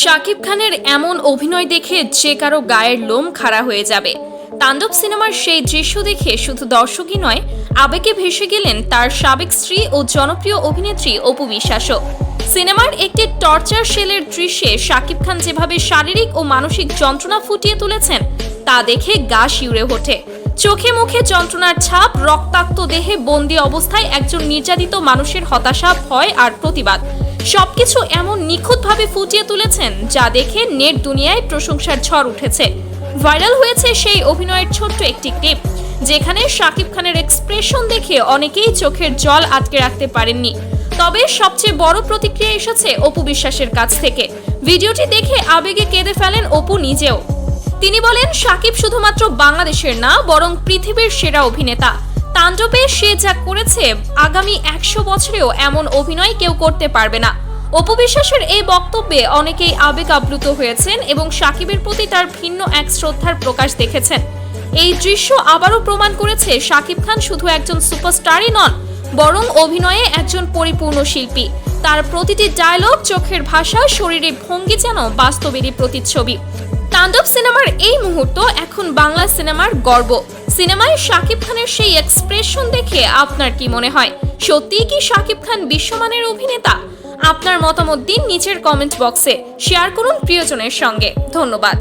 শাকিব খানের এমন অভিনয় দেখে যে কারও গায়ের লোম খাড়া হয়ে যাবে। তাণ্ডব সিনেমার সেই দৃশ্য দেখে শুধু দর্শকই নয়, আবেগে ভেসে গেলেন তার সাবেক স্ত্রী ও জনপ্রিয় অভিনেত্রী অপু বিশ্বাসও। সিনেমার একটি টর্চার শেলের দৃশ্যে শাকিব খান যেভাবে শারীরিক ও মানসিক যন্ত্রণা ফুটিয়ে তুলেছেন, তা দেখে গা শিউরে ওঠে। চোখে মুখে যন্ত্রণার ছাপ, রক্তাক্ত দেহে বন্দি অবস্থায় একজন নির্যাতিত মানুষের হতাশা, ভয় আর প্রতিবাদ। সবকিছু এমন নিখুঁতভাবে ফুটিয়ে তুলেছেন যা দেখে নেট দুনিয়ায় প্রশংসার ঝড় উঠেছে। ভাইরাল হয়েছে সেই অভিনয়ের ছোট্ট একটি ক্লিপ, যেখানে শাকিব খানের এক্সপ্রেশন দেখে অনেকেই চোখের জল আটকে রাখতে পারেননি। তবে সবচেয়ে বড় প্রতিক্রিয়া এসেছে অপু বিশ্বাসের কাছ থেকে। ভিডিওটি দেখে আবেগে কেঁদে ফেলেন অপু নিজেও। তিনি বলেন সাকিব শুধুমাত্র বাংলাদেশের না, বরং পৃথিবীর সেরা অভিনেতা। তাণ্ডবে সে যা করেছে, আগামী একশো বছরেও এমন অভিনয় কেউ করতে পারবে না। অপু বিশ্বাসের এই বক্তব্যে অনেকেই আবেগ আপ্লুত হয়েছেন এবং সাকিবের প্রতি তার ভিন্ন এক শ্রদ্ধার প্রকাশ দেখেছেন। এই দৃশ্য আবারও প্রমাণ করেছে সাকিব খান শুধু একজন সুপারস্টারই নন, বরং অভিনয়ে একজন পরিপূর্ণ শিল্পী। তার প্রতিটি ডায়লগ চোখের ভাষা শরীরের ভঙ্গি যেন বাস্তবেরই প্রতিচ্ছবি। তাণ্ডব সিনেমার এই মুহূর্ত এখন বাংলা সিনেমার গর্ব। সিনেমায় শাকিব খানের সেই এক্সপ্রেশন দেখে আপনার কি মনে হয়? সত্যিই কি শাকিব খান বিশ্বমানের অভিনেতা? আপনার মতামত দিন নিচের কমেন্ট বক্সে শেয়ার করুন প্রিয়জনের সঙ্গে। ধন্যবাদ।